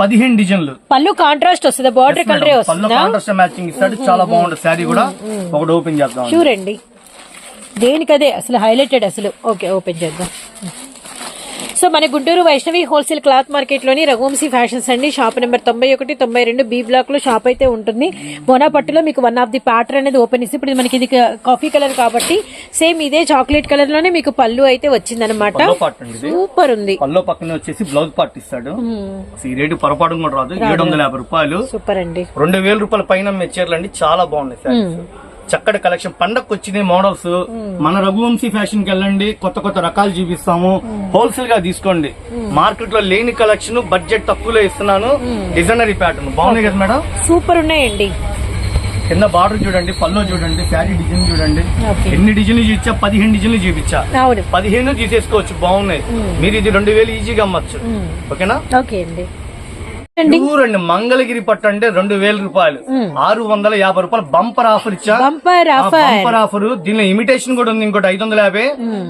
పదిహేను డిజైన్లు. పళ్ళు కాంట్రాస్ట్ వస్తుందా? బార్డర్ కలరే పళ్ళు కాంట్రాస్ట్ మ్యాచింగ్ ఇస్తాడు చాలా బాగుంటుంది. శారీ కూడా. ఒకటి ఓపెన్ చేద్దాం. అండి. దేనికదే అసలు హైలైటెడ్ అసలు. ఓకే ఓపెన్ చేద్దాం. సో మన గుంటూరు వైష్ణవి హోల్సేల్ క్లాత్ మార్కెట్లోని రఘువంశీ ఫ్యాషన్స్ అండి. షాప్ నెంబర్ తొంభై ఒకటి తొంభై రెండు బి బ్లాక్లో షాప్ అయితే ఉంటుంది. బోనాపట్టులో మీకు వన్ ఆఫ్ ది ప్యాటర్న్ అనేది ఓపెన్ ఇస్తే ఇప్పుడు మనకి ఇది కాఫీ కలర్ కాబట్టి సేమ్ ఇదే చాక్లెట్ కలర్లోనే మీకు పళ్ళు అయితే వచ్చిందనమాట సూపర్ ఉంది. పల్లో పక్కన వచ్చేసి బ్లౌజ్ పార్ట్ ఇస్తాడు. రేటు పొరపాటు కూడా రాదు. ఏడు వందల యాభై రూపాయలు. సూపర్ అండి. రెండు వేల రూపాయల పైన మెచ్చర్లు అండి. చాలా బాగున్నాయి సారీస్ చక్కటి కలెక్షన్. పండగకు వచ్చిన మోడల్స్. మన రఘువంశీ ఫ్యాషన్కి వెళ్ళండి కొత్త కొత్త రకాలు చూపిస్తాము. హోల్సేల్గా తీసుకోండి. మార్కెట్లో లేని కలెక్షన్ బడ్జెట్ తక్కువలో ఇస్తున్నాను. డిజైనరీ ప్యాటర్న్. బాగున్నాయి కదా మేడం? సూపర్ ఉన్నాయండి. కింద బార్డర్ చూడండి పల్లో చూడండి శారీ డిజైన్ చూడండి. ఎన్ని డిజైన్లు చూపించా? పదిహేను డిజైన్లు చూపించా. పదిహేను తీసేసుకోవచ్చు బాగున్నాయి. మీరు ఇది రెండు వేలు ఈజీగా అమ్మచ్చు. ఓకేనా? ఓకే అండి. అండి మంగళగిరి పట్టు అంటే రెండు వేల రూపాయలు. ఆరు వందల యాభై రూపాయలు బంపర్ ఆఫర్ ఇచ్చా? బంపర్ బంపర్ ఆఫర్ దీనిలో ఇమిటేషన్ కూడా ఉంది ఇంకోటి ఐదు వందల యాభై.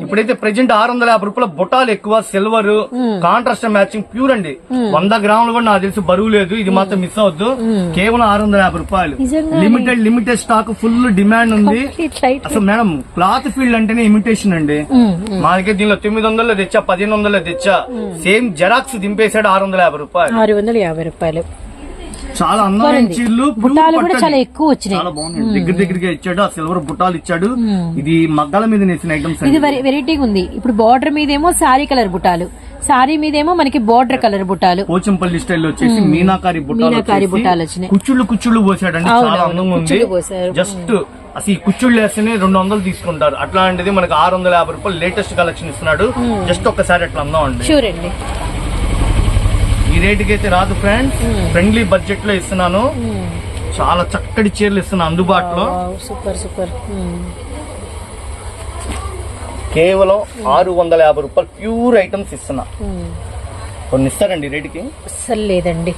ఇప్పుడైతే ప్రెజెంట్ ఆరు వందల యాభై రూపాయల బుటాలు ఎక్కువ సిల్వర్ కాంట్రాస్ట్ మ్యాచింగ్ ప్యూర్ అండి. వంద గ్రాములు కూడా నాకు తెలిసి బరువు లేదు ఇది మాత్రం మిస్ అవద్దు కేవలం ఆరు వందల యాభై రూపాయలు. Limited limited stock full demand ఉంది. అసలు మేడం క్లాత్ ఫీల్డ్ అంటేనే ఇమిటేషన్ అండి. మా దగ్గర దీనిలో తొమ్మిది వందలు తెచ్చా పదిహేను వందలు తెచ్చా. సేమ్ జెరాక్స్ దింపేసాడు ఆరు వందల యాభై రూపాయలు. యాభై రూపాయలు. చాలా అందమైన చీరలు pure బుట్టాలు కూడా చాలా. ఎక్కువ వచ్చినాయి. చాలా దగ్గర దగ్గరగా ఇచ్చాడు ఆ సిల్వర్ బుట్టాలు ఇచ్చాడు. ఇది మగ్గాల మీద నేసిన ఐటమ్స్ ఇది వెరీ వెరైటీగా ఉంది. ఇప్పుడు బార్డర్ మీదేమో సారీ కలర్ బుట్టాలు. సారీ మీదేమో మనకి బార్డర్ కలర్ బుట్టాలు. పోచంపల్లి స్టైల్ వచ్చేసి మీనాకారి మీనాకారి బుట్టాలు వచ్చినాయి. కుచ్చుళ్ళు కుచ్చుళ్ళు పోసాడండి. చాలా. అందంగా ఉంది. జస్ట్ అసలు ఈ కుచ్చుళ్ళు వేస్తేనే రెండు వందలు తీసుకుంటారు. అట్లాంటిది మనకి ఆరు వందల యాభై రూపాయలు లేటెస్ట్ కలెక్షన్ ఇస్తున్నాడు. జస్ట్ ఒక్కసారి అట్లా అందం అండి. ఈ రేటుకి అయితే రాదు ఫ్రెండ్స్ ఫ్రెండ్లీ బడ్జెట్లో ఇస్తున్నాను. చాలా చక్కటి చీరలు ఇస్తున్నాను అందుబాటులో. సూపర్ సూపర్ కేవలం ఆరు వందల యాభై రూపాయలు ప్యూర్ ఐటమ్స్ ఇస్తున్నా. కొన్ని ఇస్తారండి రేటుకి అస్సలు లేదండి.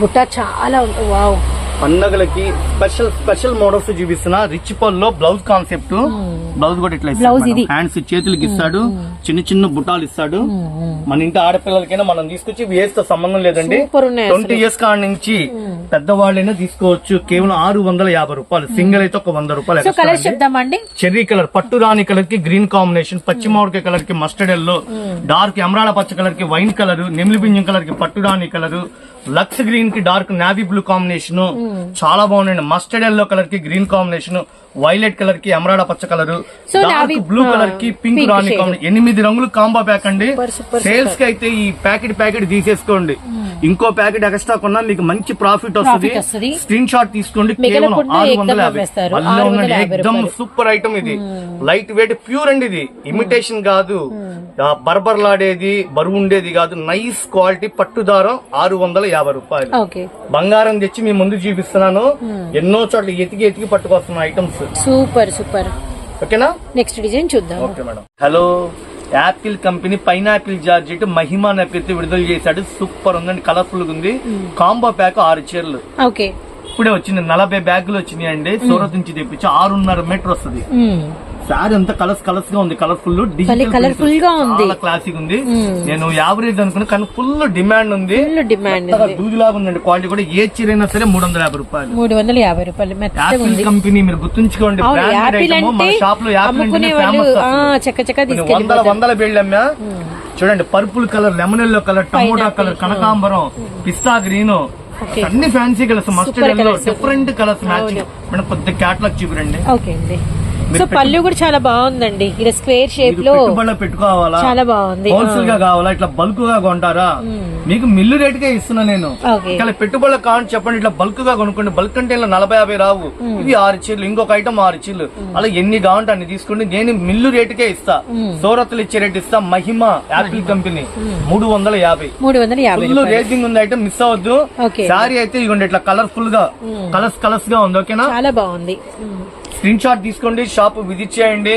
బుట్ట చాలా. వావ్ పండగలకి స్పెషల్ స్పెషల్ మోడల్స్ చూపిస్తున్నా రిచ్ పల్లో బ్లౌజ్ కాన్సెప్ట్. బ్లౌజ్ కూడా ఇట్లా ఇది. హ్యాండ్స్ చేతులకి ఇస్తాడు. చిన్న చిన్న బుట్టాలు ఇస్తాడు. మన ఇంటి ఆడపిల్లలకైనా మనం తీసుకొచ్చి వేస్ట్తో సంబంధం లేదండి. ట్వంటీ ఇయర్స్ కాడ నుంచి పెద్దవాళ్ళైనా తీసుకోవచ్చు. కేవలం ఆరు వందల యాభై రూపాయలు. సింగిల్ అయితే ఒక వంద రూపాయలు. చెప్దామండి. చెర్రీ కలర్ పట్టు రాణి కలర్కి గ్రీన్ కాంబినేషన్ పచ్చి మామిడికాయ కలర్కి మస్టర్డ్ ఎల్లో డార్క్ ఎమరాడ పచ్చ కలర్కి వైన్ కలర్ నెమిలి బింజం కలర్కి పట్టు రాణి కలర్ లక్స్ గ్రీన్కి డార్క్ నావీ బ్లూ కాంబినేషన్ చాలా బాగుందండి మస్టర్డ్ ఎల్లో కలర్కి గ్రీన్ కాంబినేషన్. వైలెట్ కలర్కి ఎమరాడ పచ్చ కలర్ డార్క్ బ్లూ కలర్కి పింక్ రాణి ఎనిమిది రంగులు కాంబో ప్యాక్ అండి. సేల్స్కి అయితే ఈ ప్యాకెట్ ప్యాకెట్ తీసేసుకోండి. ఇంకో ప్యాకెట్ ఎక్స్ట్రా కొన్నా మీకు మంచి ప్రాఫిట్ వస్తుంది. స్క్రీన్ షాట్ తీసుకోండి కేవలం ఆరు వందల యాభై. ఎక్దమ్. సూపర్ ఐటమ్ ఇది. లైట్ వెయిట్ ప్యూర్ అండి ఇది. ఇమిటేషన్ కాదు. ఆ బర్బర్లాడేది బరువు ఉండేది కాదు. నైస్ క్వాలిటీ పట్టుదారం ఆరు వందల యాభై రూపాయలు. బంగారం తెచ్చి మీ ముందు చూపిస్తున్నాను. ఎన్నో చోట్ల ఎతికి ఎతికి పట్టుకొస్తున్న ఐటమ్స్ సూపర్ సూపర్. ఓకేనా? నెక్స్ట్ డిజైన్ చూద్దాం okay madam. Hello Apple company pineapple georgette Mahima నపితే విడుదల చేశాడు. సూపర్ ఉందండి కలర్ఫుల్ ఉంది. కాంబో ప్యాక్ ఆరు చీరలు. ఓకే. ఇప్పుడే వచ్చింది నలభై బ్యాగులు వచ్చినాయి అండి సూరత్ నుంచి తెప్పించి ఆరున్నర మీటర్ వస్తుంది. శారీ అంతా కలర్స్ కలర్స్గా ఉంది కలర్ఫుల్ భలే colourful గా ఉంది. క్లాసిక్ ఉంది. నేను యావరేజ్ అనుకున్నా కానీ ఫుల్ డిమాండ్ ఉంది. డిమాండ్ దూదిలాగా ఉందండి క్వాలిటీ కూడా. ఏ చీర అయినా సరే మూడు వందల యాభై రూపాయలు. మూడు వందల యాభై రూపాయలు కంపెనీ మీరు గుర్తుంచుకోండి మన షాప్లో చక్క చక్క వందల వందల బిల్డ్ అమ్మా. చూడండి purple colour lemon yellow colour tomato colour కనకాంబరం పిస్తా గ్రీన్. అన్ని fancy colours mustard. Different colours matching madam కొద్ది క్యాట్లాగ్ చూపిరండి. ఓకే అండి. సో పళ్ళు కూడా చాలా బాగుందండి. ఇలా స్క్వేర్ షేప్లో పెట్టుకోవాలా? చాలా బాగుంది. హోల్సేల్గా కావాలా? ఇట్లా బల్క్గా కొంటారా మీకు మిల్లు రేట్ కే ఇస్తున్నా నేను. ఇక్కడ పెట్టుబడులు కావాలని చెప్పండి ఇట్లా బల్క్గా కొనుక్కోండి. బల్క్ అంటే ఇలా నలభై యాభై రావు. ఇది ఆరు చీరలు ఇంకొక ఐటమ్ ఆరు చీరలు అలా ఎన్ని కావాలంటే అన్ని తీసుకోండి. నేను మిల్లు రేటుకే ఇస్తా. సూరత్లు ఇచ్చే రేట్ ఇస్తా. Mahima Apple company. మూడు వందల యాభై. మూడు వందల యాభై ఫుల్ రేటింగ్ ఉంది ఐటమ్ మిస్ అవ్వద్దు. ఓకే. సారీ అయితే ఇవ్వండి ఇట్లా కలర్ఫుల్గా కలర్స్ కలర్స్గా ఉంది ఓకేనా? చాలా బాగుంది. స్క్రీన్ షాట్ తీసుకోండి షాప్ విజిట్ చేయండి.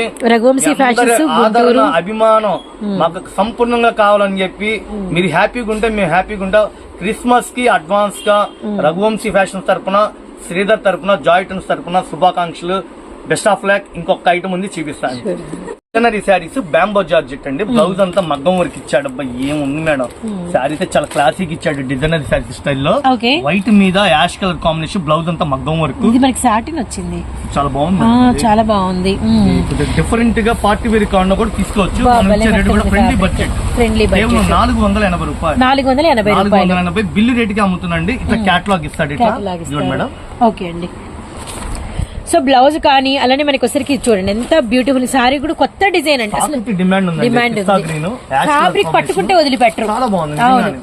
ఫ్యాషన్స్ ఆదరణ అభిమానం మాకు సంపూర్ణంగా కావాలని చెప్పి మీరు హ్యాపీగా ఉంటే మేము హ్యాపీగా ఉంటాం. క్రిస్మస్కి అడ్వాన్స్గా రఘువంశీ ఫ్యాషన్ తరపున శ్రీధర్ తరపున జాయిటన్స్ తరపున శుభాకాంక్షలు. Best of luck. ఇంకొక ఐటమ్ ఉంది చూపిస్తాను. మిషనరీ శారీస్ బ్యాంబో జార్జెట్ అండి బ్లౌజ్ అంతా మగ్గం వరకు ఇచ్చాడు. అబ్బా ఏముంది మేడం? శారీ అయితే చాలా క్లాసిక్ ఇచ్చాడు డిజైనరీ శారీ స్టైల్లో వైట్ మీద యాష్ కలర్ కాంబినేషన్ బ్లౌజ్ అంతా మగ్గం వరకు. ఇది మనకి సాటిన్ వచ్చింది. చాలా బాగుంది. చాలా బాగుంది. ఉమ్. డిఫరెంట్గా పార్టీ వేర్ కాకుండా కూడా తీసుకోవచ్చు. రేట్ కూడా ఫ్రెండ్లీ బడ్జెట్ ఫ్రెండ్లీ కేవలం బడ్జెట్ నాలుగు వందల ఎనభై రూపాయలు. నాలుగు వందల ఎనభై నాలుగు వందల ఎనభై బిల్లు రేట్కి అమ్ముతుందండి ఇట్లా క్యాటలాగ్ ఇస్తాడు ఇట్లా. మేడం. ఓకే అండి. సో బ్లౌజ్ కానీ అలానే మనకి వచ్చరికి చూడండి ఎంత బ్యూటిఫుల్ సారీ కూడా కొత్త డిజైన్ అండి. అసలు డిమాండ్ ఉంది. డిమాండ్ ఉంది ఫ్యాబ్రిక్ పట్టుకుంటే వదిలిపెట్టరు.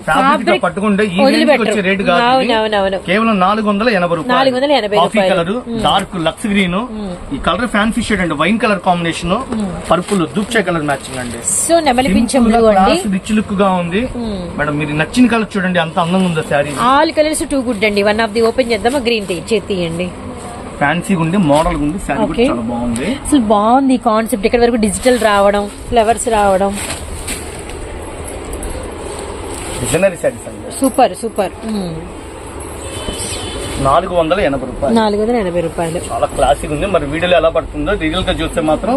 ఫ్యాబ్రిక్ పట్టుకుంటే వదిలిపెట్టరు. అవునవునవును. కేవలం నాలుగు వందల ఎనభై రూపాయలు. నాలుగు వందల ఎనభై. కలర్ డార్క్ లక్స్ గ్రీన్ ఈ కలర్ ఫ్యాన్సీ షేడ్ అండి. వైన్ కలర్ కాంబినేషన్ పర్పుల్ దూప్చే కలర్ మ్యాచింగ్ అండి. సో నెమలి పింఛం బ్లూ అండి రిచ్ లుక్గా ఉంది. మేడం మీరు నచ్చిన కలర్ చూడండి. అంత అందంగా ఉందో sari? All colours too good అండి. వన్ ఆఫ్ ది ఓపెన్ చేద్దామా? గ్రీన్ టీ చేతియండి. ఫ్యాన్సీగా ఉంది మోడల్ ఉంది శారీ. చాలా బాగుంది. అసలు బాగుంది కాన్సెప్ట్ ఇక్కడ వరకు డిజిటల్ రావడం ఫ్లవర్స్ రావడం. డిజైనరీ శారీస్ సూపర్ సూపర్. నాలుగు వందల ఎనభై రూపాయలు. నాలుగు వందల ఎనభై రూపాయలు. చాలా క్లాసిక్ ఉంది. మరి వీడియోలో ఎలా పడుతుందో రియల్గా చూస్తే మాత్రం.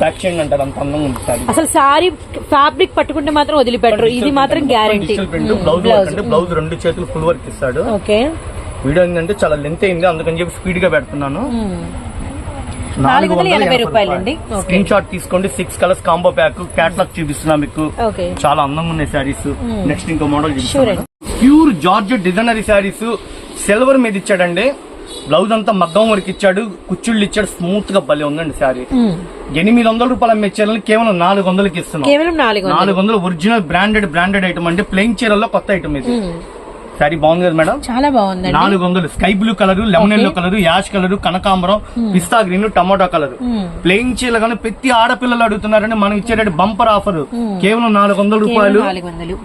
ప్యాక్ చేయండి అంటారు. అంత అందంగా ఉంది శారీ. అసలు సారీ ఫ్యాబ్రిక్ పట్టుకుంటే మాత్రం వదిలిపెట్టరు. ఇది మాత్రం గ్యారంటీ బ్లౌజ్ బ్లౌజ్ రెండు చేతులు ఫుల్ వర్క్ ఇస్తాడు. ఓకే వీడియో ఏంటంటే చాలా లెంత్ అయింది. అందుకని చెప్పి స్పీడ్గా పెడుతున్నాను. నాలుగు వందల ఎనభై అండి స్క్రీన్ షాట్ తీసుకోండి. Six colours combo pack catalogue చూపిస్తున్నా మీకు. చాలా అందంగా ఉన్నాయి శారీస్ నెక్స్ట్ ఇంకో మోడల్ చూపిస్తాను. ప్యూర్ జార్జ్ డిజైనరీ శారీస్ సిల్వర్ మీద ఇచ్చాడండి. బ్లౌజ్ అంతా మగ్గం వరకు ఇచ్చాడు. కుచ్చుళ్ళు ఇచ్చాడు. స్మూత్గా భలే ఉందండి శారీ. ఎనిమిది వందల రూపాయలు అమ్మే చీరలు కేవలం నాలుగు వందలకి ఇస్తున్నాం. నాలుగు వందలు. ఒరిజినల్ బ్రాండెడ్ బ్రాండెడ్ ఐటమ్ అంటే ప్లెయిన్ చీరల్లో కొత్త ఐటమ్ ఇది. శారీ బాగుంది కదా మేడం? చాలా బాగుందండి. నాలుగు వందలు. Sky blue colour lemon yellow colour ash colour కనకాంబరం పిస్తా గ్రీన్ టమాటో కలర్. ప్లెయిన్ చీరలు కానీ ప్రతి ఆడపిల్లలు అడుగుతున్నారని మనం ఇచ్చేటట్టు బంపర్ ఆఫర్ కేవలం నాలుగు వందల రూపాయలు.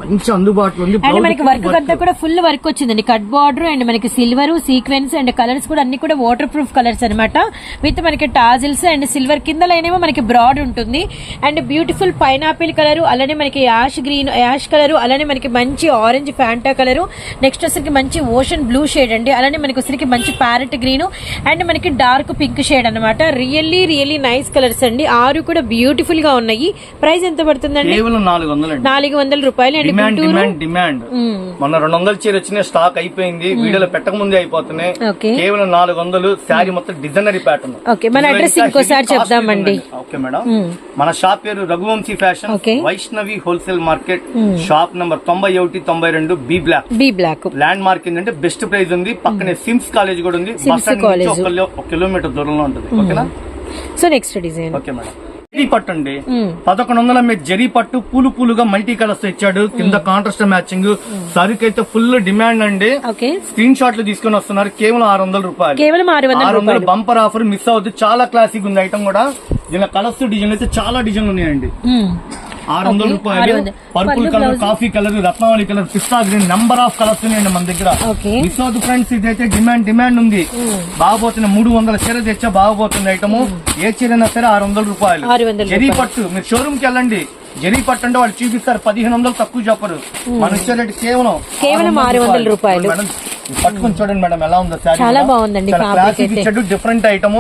మంచి అందుబాటులో ఉంది. అండ్ మనకి వర్క్ అంతా కూడా ఫుల్ వర్క్ వచ్చిందండి. కట్ బార్డర్ అండ్ మనకి సిల్వర్ సీక్వెన్స్ అండ్ కలర్స్ కూడా అన్ని కూడా వాటర్ ప్రూఫ్ కలర్స్ అన్నమాట. విత్ మనకి టాజిల్స్ అండ్ సిల్వర్ కిందలైనేమో మనకి బ్రాడ్ ఉంటుంది. అండ్ బ్యూటిఫుల్ పైనాపిల్ కలర్ అలానే మనకి యాష్ గ్రీన్ యాష్ కలర్ అలానే మనకి మంచి ఆరెంజ్ ఫ్యాంటా కలర్. నెక్స్ట్ వచ్చరికి మంచి ఓషన్ బ్లూ షేడ్ అండి. అలానే మనకి వచ్చరికి మంచి ప్యారెట్ గ్రీన్ అండ్ మనకి డార్క్ పింక్ షేడ్ అన్నమాట. రియల్లీ రియల్లీ నైస్ కలర్స్ అండి. ఆరు కూడా బ్యూటిఫుల్గా ఉన్నాయి. ప్రైస్ ఎంత పడుతుందండి? కేవలం నాలుగు వందలు అండి. నాలుగు వందల రూపాయలు అండ్. డిమాండ్ మ్మ్. మొన్న రెండు వందల చీర వచ్చిన స్టాక్ అయిపోయింది. వీడియోలో పెట్టక ముందే అయిపోతున్నాయి కేవలం నాలుగు వందలు శారీ మొత్తం డిజైనరీ ప్యాటర్న్ ఓకే మన అడ్రస్ ఇంకోసారి చెప్దామండి. ఓకే మేడం మన షాప్ పేరు Raghuvamshi fashion. Vaishnavi wholesale market shop number తొంభై ఒకటి తొంభై రెండు B block B block landmark ఏంటంటే బెస్ట్ ప్రైస్ ఉంది. పక్కనే సిమ్స్ కాలేజ్ కూడా ఉంది. నుంచి college. ఒక కిలో- ఒక కిలోమీటర్ దూరంలో ఉంటుంది. ఓకేనా? So next design okay madam zari పట్టు అండి. పదకొండు వందల మీద జరీ పట్టు పూలు పూలుగా మల్టీ కలర్స్ ఇచ్చాడు. కింద కాంట్రాస్ట్ మ్యాచింగ్ సరుకు అయితే ఫుల్ డిమాండ్ అండి. స్క్రీన్ షాట్లు తీసుకొని వస్తున్నారు. కేవలం ఆరు వందల రూపాయలు. కేవలం ఆరు వందల బంపర్ ఆఫర్ మిస్ అవుతుంది చాలా క్లాసిక్ ఉంది. ఐటమ్ కూడా. దీనిలో కలర్స్ డిజైన్ అయితే చాలా డిజైన్లు ఉన్నాయండి. ఆరు వందల రూపాయలు 600. Purple colour. Coffee colour Ratnavali colour pista green number of colours ఉన్నాయండి మన దగ్గర. అవుతుంది ఫ్రెండ్స్ ఇదైతే డిమాండ్ డిమాండ్ ఉంది. బాగపోతున్న మూడు వందల చీర తెచ్చా బాగపోతుంది ఐటమ్. ఏ చీరైనా సరే ఆరు వందల రూపాయలు. ఆరు వందల జరీ పట్టు మీరు షోరూమ్కి వెళ్ళండి. జరీ పట్టు అంటే వాళ్ళు చూపిస్తారు పదిహేను వందలు తక్కువ చెప్పరు మన ఇచ్చే రేటు కేవలం కేవలం 600 రూపాయలు. మేడం, ఇది పట్టుకొని చూడండి మేడం ఎలా ఉందో చాలా బాగుందండి డిఫరెంట్ ఐటమ్.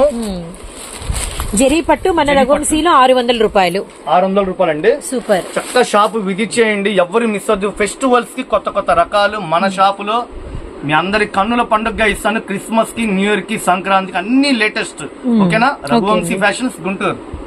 జరీ పట్టు మన రఘువంశీలో ఆరు వందల రూపాయలు ఆరు వందల రూపాయలు అండి సూపర్. చక్కగా షాపు విజిట్ చేయండి ఎవరు మిస్ అవ్వద్దు. ఫెస్టివల్స్కి కొత్త కొత్త రకాలు మన షాపులో. మీ అందరి కన్నుల పండుగగా ఇస్తాను. క్రిస్మస్కి న్యూ ఇయర్కి సంక్రాంతికి అన్ని లేటెస్ట్. ఓకేనా? రఘువంశీ ఫ్యాషన్స్ గుంటూరు.